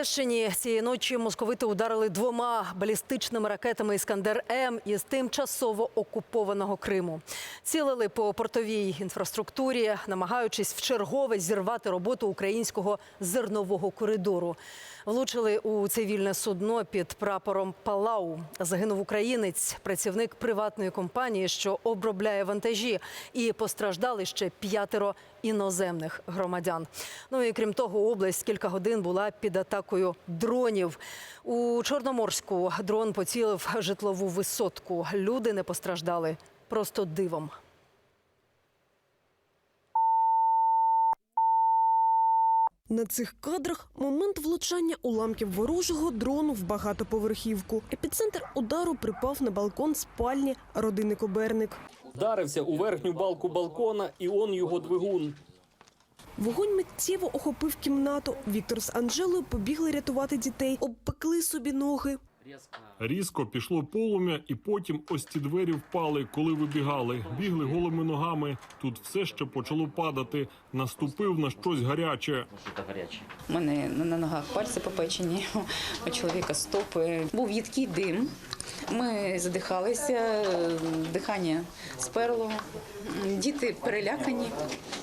Одещині цієї ночі московити ударили двома балістичними ракетами Іскандер М із тимчасово окупованого Криму. Цілили по портовій інфраструктурі, намагаючись вчергове зірвати роботу українського зернового коридору. Влучили у цивільне судно під прапором Палау. Загинув українець, працівник приватної компанії, що обробляє вантажі, і постраждали ще п'ятеро іноземних громадян. Ну і крім того, область кілька годин була під атакою дронів. У Чорноморську дрон поцілив житлову висотку. Люди не постраждали просто дивом. На цих кадрах момент влучання уламків ворожого дрону в багатоповерхівку. Епіцентр удару припав на балкон спальні родини Коберник. Вдарився у верхню балку балкона, і он його двигун. Вогонь миттєво охопив кімнату. Віктор з Анжелою побігли рятувати дітей, обпекли собі ноги. Різко пішло полум'я, і потім ось ці двері впали, коли вибігали. Бігли голими ногами. Тут все ще почало падати. Наступив на щось гаряче. У мене на ногах пальці попечені, у чоловіка стопи. Був їдкий дим. Ми задихалися, дихання сперло. Діти перелякані.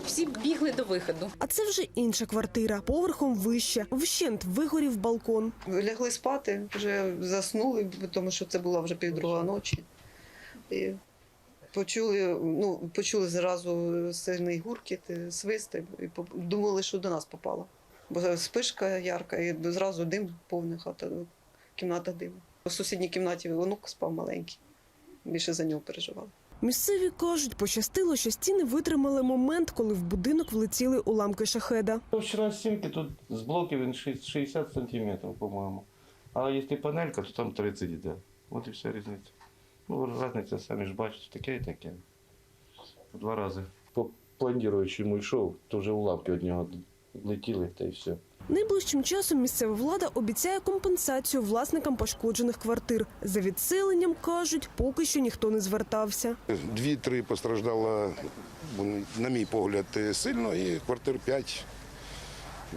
Всі бігли до виходу. А це вже інша квартира, поверхом вище. Вщент вигорів балкон. Лягли спати, вже заснули, тому що це була вже півдруга ночі. І почули, ну, почули зразу сильний гуркіт, свист, і поп- думали, що до нас попало. Бо спишка ярка, і зразу дим повний хата, кімната диму. У сусідній кімнаті онук спав маленький. Більше за нього переживали. Місцеві кажуть, пощастило, що стіни витримали момент, коли в будинок влетіли уламки шахеда. Вчера стенки тут с блоків він 60 сантиметров, по-моему. А если панелька, то там 30 йде. От і вся різниця. Ну, різниця, самі ж бачите, таке і таке. Два рази. По планіруючому йшов, то вже уламки від нього летіли, та й все. Найближчим часом місцева влада обіцяє компенсацію власникам пошкоджених квартир. За відселенням кажуть, поки що ніхто не звертався. Дві-три постраждало, на мій погляд, сильно, і квартир п'ять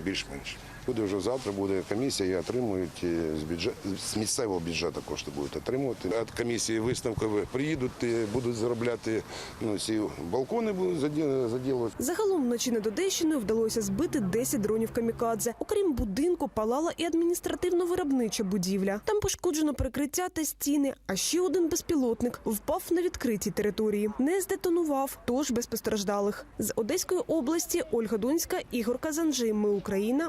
більш-менш. Буде вже завтра, буде комісія, і отримують з бюджет з місцевого бюджету кошти будуть отримувати. Від комісії висновкові приїдуть, будуть заробляти ну, ці балкони будуть заді- заділувати. Загалом вночі над Одещиною вдалося збити 10 дронів камікадзе. Окрім будинку, палала і адміністративно-виробнича будівля. Там пошкоджено перекриття та стіни. А ще один безпілотник впав на відкритій території. Не здетонував, тож без постраждалих. З Одеської області Ольга Донська, Ігор Казанжи. Ми Україна.